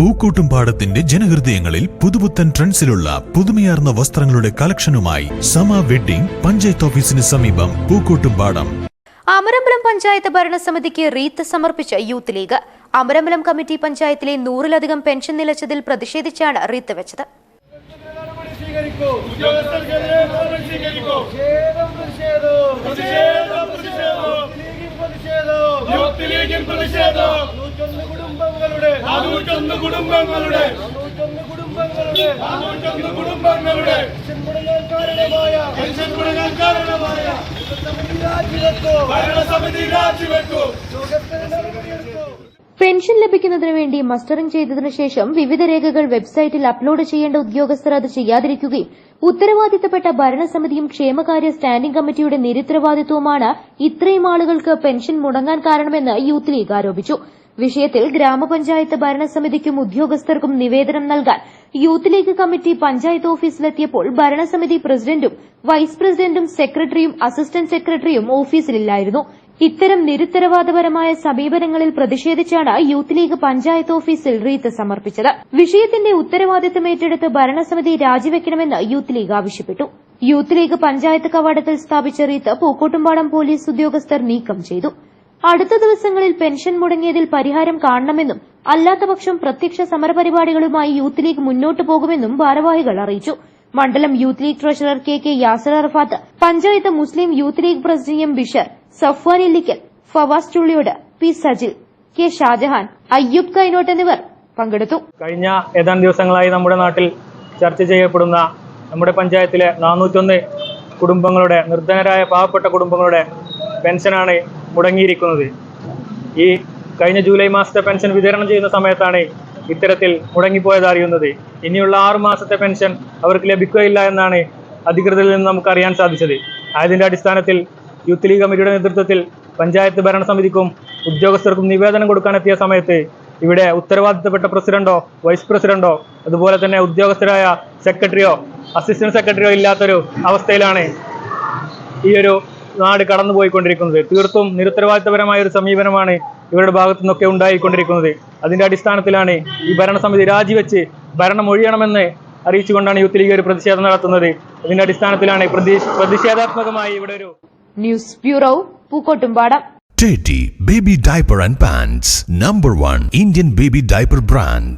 പൂക്കോട്ടുംപാടത്തിന്റെ ജനഹൃദയങ്ങളിൽ പുതുപുത്തൻ ട്രെൻഡ്സിലുള്ള പുതുമയാർന്ന വസ്ത്രങ്ങളുടെ കളക്ഷനുമായി സമ വെഡ്ഡിംഗ് പഞ്ചായത്ത് ഓഫീസിന് സമീപം പൂക്കൂട്ടും പാടം. അമരമ്പലം പഞ്ചായത്ത് ഭരണസമിതിക്ക് റീത്ത് സമർപ്പിച്ച യൂത്ത് ലീഗ്. അമരമ്പലം കമ്മിറ്റി പഞ്ചായത്തിലെ നൂറിലധികം പെൻഷൻ നിലച്ചതിൽ പ്രതിഷേധിച്ചാണ് റീത്ത് വെച്ചത്. പ്രതിഷേധം പ്രതിഷേധം ലീഗിൽ പ്രതിഷേധം. നൂറ്റൊന്ന് കുടുംബങ്ങളുടെ നാനൂറ്റൊന്ന് കുടുംബങ്ങളുടെ നാനൂറ്റൊന്ന് കുടുംബങ്ങളുടെ നാനൂറ്റൊന്ന് കുടുംബങ്ങളുടെ പെൻഷൻ മുടങ്ങാൻ കാരണമായ പെൻഷൻ മുടങ്ങാൻ കാരണമായ ഭരണസമിതി രാജിവെക്കൂ. നടപടിയെടുക്കൂ പെൻഷൻ ലഭിക്കുന്നതിന് വേണ്ടി മസ്റ്ററിംഗ് ചെയ്തതിനു ശേഷം വിവിധ രേഖകൾ വെബ്സൈറ്റിൽ അപ്ലോഡ് ചെയ്യേണ്ട ഉദ്യോഗസ്ഥർ അത് ചെയ്യാതിരിക്കുകയും ഉത്തരവാദിത്തപ്പെട്ട ഭരണസമിതിയും ക്ഷേമകാര്യ സ്റ്റാൻഡിംഗ് കമ്മിറ്റിയുടെ നിരുത്തരവാദിത്വവുമാണ് ഇത്രയും ആളുകൾക്ക് പെൻഷൻ മുടങ്ങാൻ കാരണമെന്ന് യൂത്ത് ലീഗ് ആരോപിച്ചു. വിഷയത്തിൽ ഗ്രാമപഞ്ചായത്ത് ഭരണസമിതിക്കും ഉദ്യോഗസ്ഥർക്കും നിവേദനം നൽകാൻ യൂത്ത് ലീഗ് കമ്മിറ്റി പഞ്ചായത്ത് ഓഫീസിലെത്തിയപ്പോൾ ഭരണസമിതി പ്രസിഡന്റും വൈസ് പ്രസിഡന്റും സെക്രട്ടറിയും അസിസ്റ്റന്റ് സെക്രട്ടറിയും ഓഫീസിലില്ലായിരുന്നു. ഇത്തരം നിരുത്തരവാദപരമായ സമീപനങ്ങളിൽ പ്രതിഷേധിച്ചാണ് യൂത്ത് ലീഗ് പഞ്ചായത്ത് ഓഫീസിൽ റീത്ത് സമർപ്പിച്ചത്. വിഷയത്തിന്റെ ഉത്തരവാദിത്തം ഏറ്റെടുത്ത് ഭരണസമിതി രാജിവെക്കണമെന്ന് യൂത്ത് ലീഗ് ആവശ്യപ്പെട്ടു. യൂത്ത് ലീഗ് പഞ്ചായത്ത് കവാടത്തിൽ സ്ഥാപിച്ച റീത്ത് പൂക്കോട്ടുംപാടം പോലീസ് ഉദ്യോഗസ്ഥർ നീക്കം ചെയ്തു. അടുത്ത ദിവസങ്ങളിൽ പെൻഷൻ മുടങ്ങിയതിൽ പരിഹാരം കാണണമെന്നും അല്ലാത്തപക്ഷം പ്രത്യക്ഷ സമരപരിപാടികളുമായി യൂത്ത് ലീഗ് മുന്നോട്ടു പോകുമെന്നും ഭാരവാഹികൾ അറിയിച്ചു. മണ്ഡലം youth league treasurer K K Yasar Arafat panchayat Muslim youth league president M Bishar Safwan Illikkal Fawas Chulliyode P Sajil K Shahjahan Ayyub Kainot എന്നിവർ പങ്കെടുത്തു. കഴിഞ്ഞ ഏതാനും ദിവസങ്ങളായി നമ്മുടെ നാട്ടിൽ ചർച്ച ചെയ്യപ്പെടുന്ന നമ്മുടെ പഞ്ചായത്തിലെ നാനൂറ്റൊന്ന് കുടുംബങ്ങളുടെ നിർധനരായ പാവപ്പെട്ട കുടുംബങ്ങളുടെ പെൻഷനാണ് മുടങ്ങിയിരിക്കുന്നത്. ഈ കഴിഞ്ഞ ജൂലൈ മാസത്തെ പെൻഷൻ വിതരണം ചെയ്യുന്ന സമയത്താണ് ഇത്തരത്തിൽ മുടങ്ങിപ്പോയത് അറിയുന്നത്. ഇനിയുള്ള ആറു മാസത്തെ പെൻഷൻ അവർക്ക് ലഭിക്കുകയില്ല എന്നാണ് അധികൃതരിൽ നിന്ന് നമുക്ക് അറിയാൻ സാധിച്ചത്. അതിന്റെ അടിസ്ഥാനത്തിൽ യൂത്ത് ലീഗ് കമ്മിറ്റിയുടെ നേതൃത്വത്തിൽ പഞ്ചായത്ത് ഭരണസമിതിക്കും ഉദ്യോഗസ്ഥർക്കും നിവേദനം കൊടുക്കാനെത്തിയ സമയത്ത് ഇവിടെ ഉത്തരവാദിത്തപ്പെട്ട പ്രസിഡന്റോ വൈസ് പ്രസിഡന്റോ അതുപോലെ തന്നെ ഉദ്യോഗസ്ഥരായ സെക്രട്ടറിയോ അസിസ്റ്റന്റ് സെക്രട്ടറിയോ ഇല്ലാത്തൊരു അവസ്ഥയിലാണ് ഈ ഒരു നാട് കടന്നുപോയിക്കൊണ്ടിരിക്കുന്നത്. തീർത്തും നിരുത്തരവാദിത്തപരമായ ഒരു സമീപനമാണ് ഇവരുടെ ഭാഗത്തു നിന്നൊക്കെ ഉണ്ടായിക്കൊണ്ടിരിക്കുന്നത്. അതിന്റെ അടിസ്ഥാനത്തിലാണ് ഈ ഭരണസമിതി രാജിവെച്ച് ഭരണം ഒഴിയണമെന്ന് അറിയിച്ചുകൊണ്ടാണ് യൂത്ത് ലീഗ് ഒരു പ്രതിഷേധം നടത്തുന്നത്. അതിന്റെ അടിസ്ഥാനത്തിലാണ് പ്രതി പ്രതിഷേധാത്മകമായി ഇവിടെ ഒരു news bureau Pookkottumpadam Teddy Baby Diaper and Pants Number 1 Indian Baby Diaper Brand